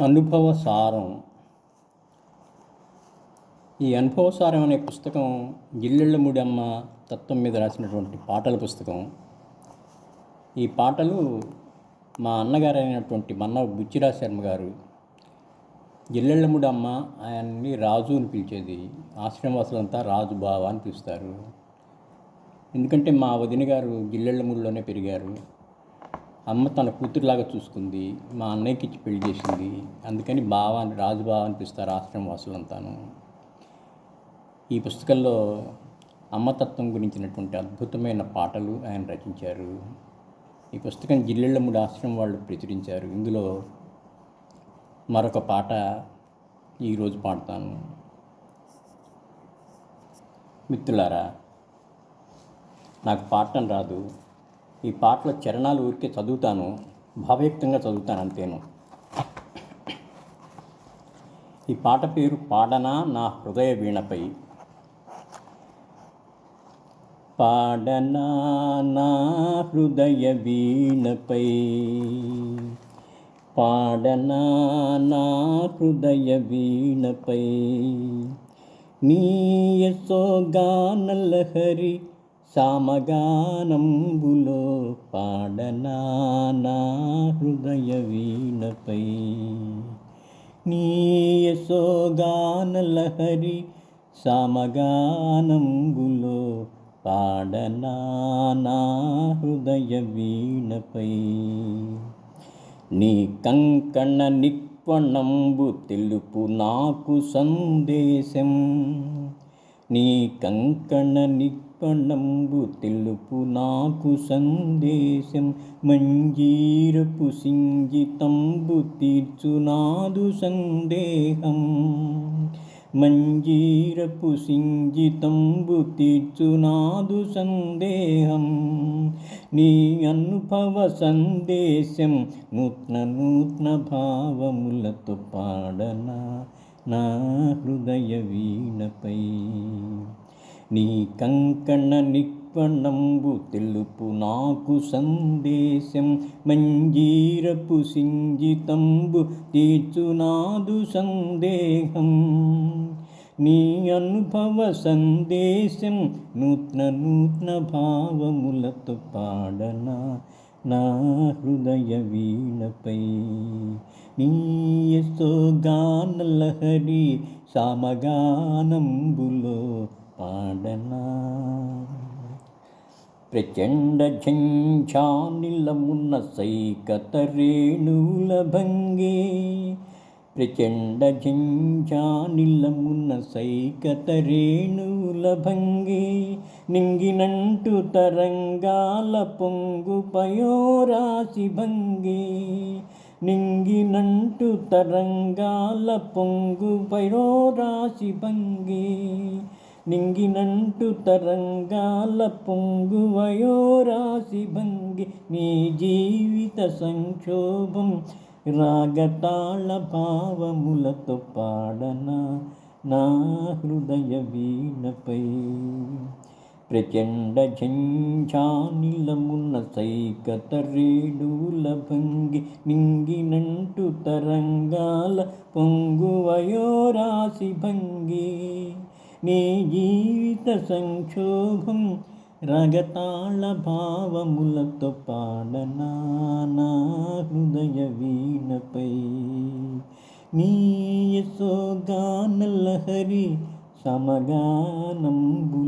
అనుభవ సారం ఈ అనుభవ సారం అనే పుస్తకం జిల్లెళ్ళముడమ్మ తత్వం మీద రాసినటువంటి పాటల పుస్తకం. ఈ పాటలు మా అన్నగారు అయినటువంటి మన్న బుచ్చిరా శర్మ గారు జిల్లెళ్ళముడమ్మ ఆయన్ని రాజు అని పిలిచేది. ఆశ్రమవాసులంతా రాజు బావ అని పిలుస్తారు. ఎందుకంటే మా వదిన గారు జిల్లెళ్ళముడిలోనే పెరిగారు. అమ్మ తన కూతురులాగా చూసుకుంది మా అన్నయ్యకి ఇచ్చి పెళ్ళి చేసింది అందుకని బావ అని రాజు బావ అనిపిస్తారు ఆశ్రమ వాసులంతాను. ఈ పుస్తకంలో అమ్మతత్వం గురించినటువంటి అద్భుతమైన పాటలు ఆయన రచించారు. ఈ పుస్తకం జిల్లెళ్ళముడి ఆశ్రమం వాళ్ళు ప్రచురించారు. ఇందులో మరొక పాట ఈరోజు పాడతాను. మిత్రులారా నాకు పాడటం రాదు. ఈ పాటల చరణాలు ఊరికే చదువుతాను భావయుక్తంగా చదువుతాను అంతేను. ఈ పాట పేరు పాడనా నా హృదయ వీణపై. పాడనా నా హృదయ వీణపై. పాడనా నా హృదయ వీణపై. నీ యశోగానలహరి సామగానంబులో పాడనా నా హృదయ వీణపై. నీ యశోగానలహరి సామగానంబులో పాడనా నా హృదయ వీణపై. నీ కంకణ నిక్వణంబు తెలుపు నాకు సందేశం. నీ కంకణ నిక్వణంబు తెలుపు నాకు సందేశం మంజీరపు సింగితంబు తీర్చునాదు సందేహం మంజీరపు సింగితంబు తీర్చునాదు సందేహం నీ అనుభవ సందేశం నూత్న నూత్న భావములతో పాడనా నా హృదయ వీణపై. నీ కంకణ నిక్వణంబు తెలుపు నాకు సందేశం మంజీరపు సింజితంబు తీర్చునాదు సందేహం. నీ అనుభవ సందేశం నూత్న నూత్న భావములతో పాడనా నా హృదయ వీణపై. నీ యశోగానలహరి సామగానంబులో పాడనా. ప్రచండ ఝంఛానిలమున్న సైకత రేణుల భంగే. ప్రచండ ఝంఛానిలమున్న సైకత రేణుల భంగే. నింగినంటు తరంగాల పొంగు పయోరాశి భంగే. నింగినంటు తరంగాల పొంగు పయోరాశి భంగి. నింగినంటు తరంగాల పొంగు వయోరాశి భంగి. నీ జీవిత సంక్షోభం రాగతాళ భావములతో పాడన నా హృదయ వీణపై. ప్రచండ ఝంఝానిలమున్న సైకత రేణుల భంగి నింగినంటు తరంగాల పొంగు వయోరాశి భంగి. నీ జీవిత సంక్షోభం రగతాళ భావములతో పాడనా హృదయ వీణపై. నీ యశోగానలహరి సమగానంబులో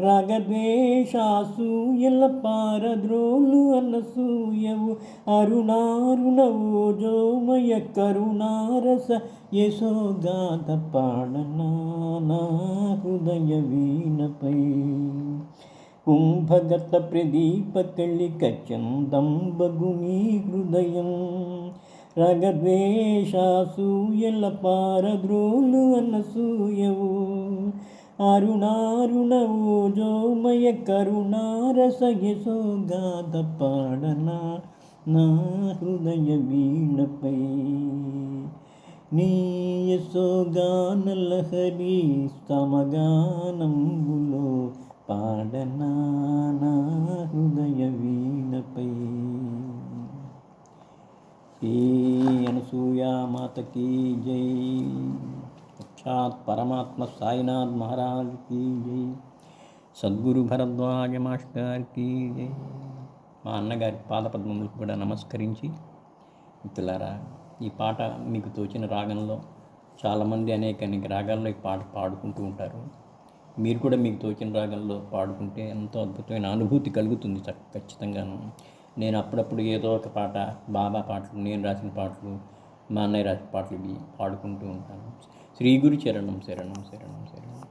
కుంభగత ప్రదీక కళిక చందం బగునీ హృదయం రాగద్వేషాసూయల పారద్రోలు అనసూయవు రాగద్వేషాసూయల పారద్రోలు అనసూయవు అరుణారుణవు జోమయ కరుణారస యశోగాథ పాడనా నా హృదయ వీణపై. కుంభగత ప్రదీప కళిక చందం బగునీ హృదయం. రగద్వేషాసూయల పారద్రోలు అనసూయవు అరుణారుణవు జోమయ కరుణారసయసోగాత పాడనా నా హృదయ వీణపై. నీ యశోగానలహరి సమగానంబులో పాడనా నా హృదయ వీణపై. శ్రీ అనసూయా మాతకి జై. సాక్షాత్ పరమాత్మ సాయినాథ్ మహారాజ్ కీ జై సద్గురు భరద్వాజ మాస్టర్కి జై మా అన్నగారి పాదపద్మములకు కూడా నమస్కరించి మిత్రులారా ఈ పాట మీకు తోచిన రాగంలో చాలామంది అనేక అనేక రాగాల్లో ఈ పాట పాడుకుంటూ ఉంటారు. మీరు కూడా మీకు తోచిన రాగంలో పాడుకుంటే ఎంతో అద్భుతమైన అనుభూతి కలుగుతుంది చ- ఖచ్చితంగాను. నేను అప్పుడప్పుడు ఏదో ఒక పాట బాబా పాటలు నేను రాసిన పాటలు మా అన్నయ్య రాసిన పాటలు ఇవి పాడుకుంటూ ఉంటాను. శ్రీ గురు చరణం శరణం శరణం శరణం.